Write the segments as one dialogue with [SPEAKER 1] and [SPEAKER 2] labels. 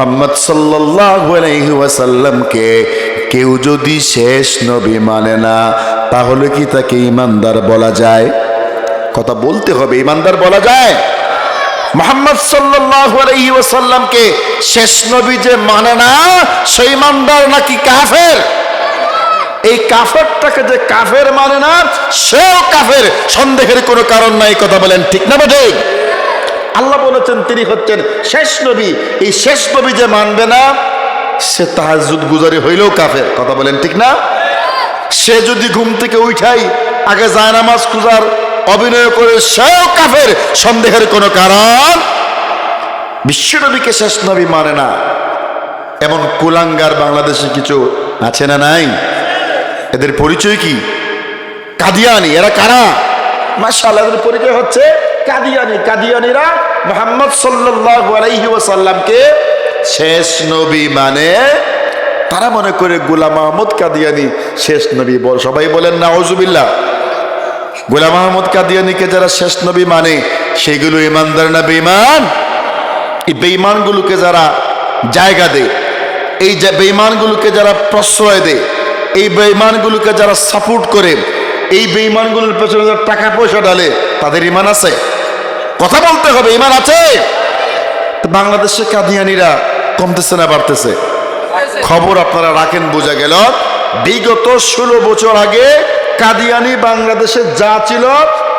[SPEAKER 1] মোহাম্মদ সাল্লাসাল্লামকে কেউ যদি শেষ নবী মানে না, তাহলে কি তাকে ইমানদার বলা যায়? কথা বলতে হবে ইমানদার বলা যায়। মোহাম্মদ সাল্লাসাল্লামকে শেষ নবী যে মানে না সেই ইমানদার নাকি কাফের? এই কাফেরটাকে যে কাফের মানে না, সেও কাফের। সন্দেহের কোনো কারণ নাই, কথা বলেন ঠিক না বেঠে আল্লাহ বলেছেন, তিনি হচ্ছেন শেষ নবী। এই শেষ নবী যে মানবে না, সে তাহাজুদ গুজারি হইলেও কাফের। কথা বলেন ঠিক না? সে যদি ঘুম থেকে উঠাই, আগে জায়নামাজ খুঁজার, অভিনয় করে, সেও কাফের। সন্দেহের কোনো কারণ বিশ্বনবীকে শেষ নবী মানে না। এমন কুলাঙ্গার বাংলাদেশে কিছু আছে না নাই? এদের পরিচয় কি? কাদিয়ানি, এরা কারা? মাশাআল্লাহ, এদের পরিচয় হচ্ছে কাদিয়ানি, কাদিয়ানিরা মোহাম্মদ ওয়াসাল্লামকে শেষ নবী মানে তারা মনে করে গুলাম মাহমুদ কাদিয়ানি শেষ নবী বল, সবাই বলেন না ওজুবিল্লাহ গুলাম মাহমুদ কাদিয়ানিকে যারা শেষ নবী মানে সেইগুলো ইমানদার না বেঈমান? এই বেঈমানগুলোকে যারা জায়গা দেয়, এই যে বেঈমানগুলোকে যারা প্রশ্রয় দেয়, এই বেঈমানগুলোকে যারা সাপোর্ট করে, এই বেঈমানগুলোর পেছনে যারা টাকা পয়সা ডালে তাদের ইমান আছে? কথা বলতে হবে, ইমান আছে? বাংলাদেশে কাদিয়ানিরা কমতেছে না, বাড়তেছে। খবর আপনারা রাখেন, বোঝা গেল। বিগত ষোলো বছর আগে কাদিয়ানি বাংলাদেশে যা ছিল,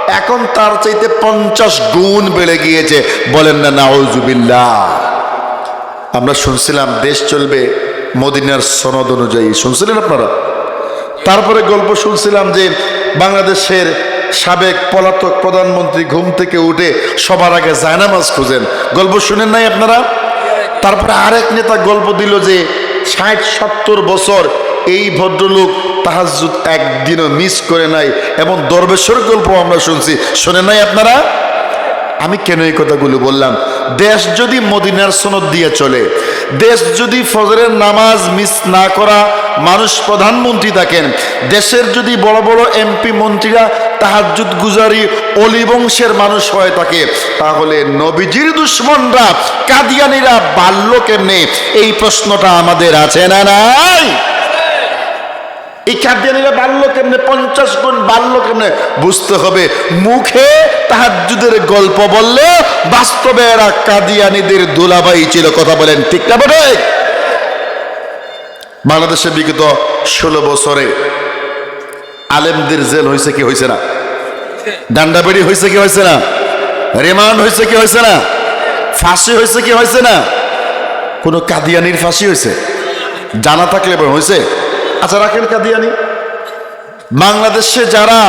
[SPEAKER 1] এখন তার চাইতে পঞ্চাশ গুণ বেড়ে গিয়েছে। বলেন না, নাউজুবিল্লাহ। আমরা শুনছিলাম, দেশ চলবে মদিনার সনদ অনুযায়ী। শুনছিলেন আপনারা? তারপরে গল্প শুনছিলাম যে বাংলাদেশের সাবেক পলাতক প্রধানমন্ত্রী ঘুম থেকে উঠে সবার আগে জায়নামাজ খুঁজেন। গল্প শুনেন নাই আপনারা? তারপরে আরেক নেতা গল্প দিল যে, ষাট, সত্তর বছর এই ভদ্রলোক তাহাজুদ একদিনও মিস করে নাই। এবং দরবেশ্বর গল্প আমরা শুনছি। শোনেন নাই আপনারা? আমি কেন এই কথাগুলো বললাম? দেশ যদি মদিনার সনদ দিয়ে চলে, দেশ যদি ফজরের নামাজ মিস না করা মানুষ প্রধানমন্ত্রী থাকেন, দেশের যদি বড় বড় এমপি মন্ত্রীরা তাহাজুদ গুজারি অলি বংশের মানুষ হয়ে থাকে। তাহলে নবীজির দুশ্মনরা, কাদিয়ানিরা বাল্য কেমনে? এই প্রশ্নটা আমাদের আছে না নাই? এই বাল্য কেমনে? পঞ্চাশ গুণ বাল্য কেমনে? বুঝতে হবে, মুখে তাহাজুদের গল্প বললে বাস্তবে এরা কাদিয়ানিদের দুলাবাই ছিল, কথা বলেন ঠিক না বটে? বাংলাদেশে বিগত ষোলো বছরে আলেমদের জেল হয়েছে কি হয়েছে না? ডান্ডাবেড়ি হয়েছে কি হয়েছে না? রিমান্ড হয়েছে কি হয়েছে না? ফাঁসি হয়েছে কি হয়েছে না? কোনো কাদিয়ানির ফাঁসি হয়েছে জানা থাকলে হয়েছে আচ্ছা রাখেন কাদিয়ানি। বাংলাদেশে যারা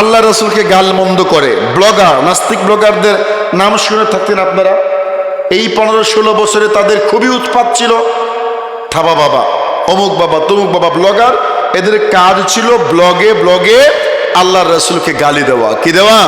[SPEAKER 1] আল্লাহ রসুলকে গালমন্দ করে, ব্লগার, নাস্তিক ব্লগারদের নাম শুনে থাকতেন আপনারা, এই পনেরো ষোলো বছরে তাদের খুবই উৎপাত ছিল। থাবা বাবা, অমুক বাবা, তমুক বাবা ব্লগার, এদের কাজ ছিল ব্লগে ব্লগে আল্লাহ রসুলকে গালি দেওয়া। কি দেওয়া?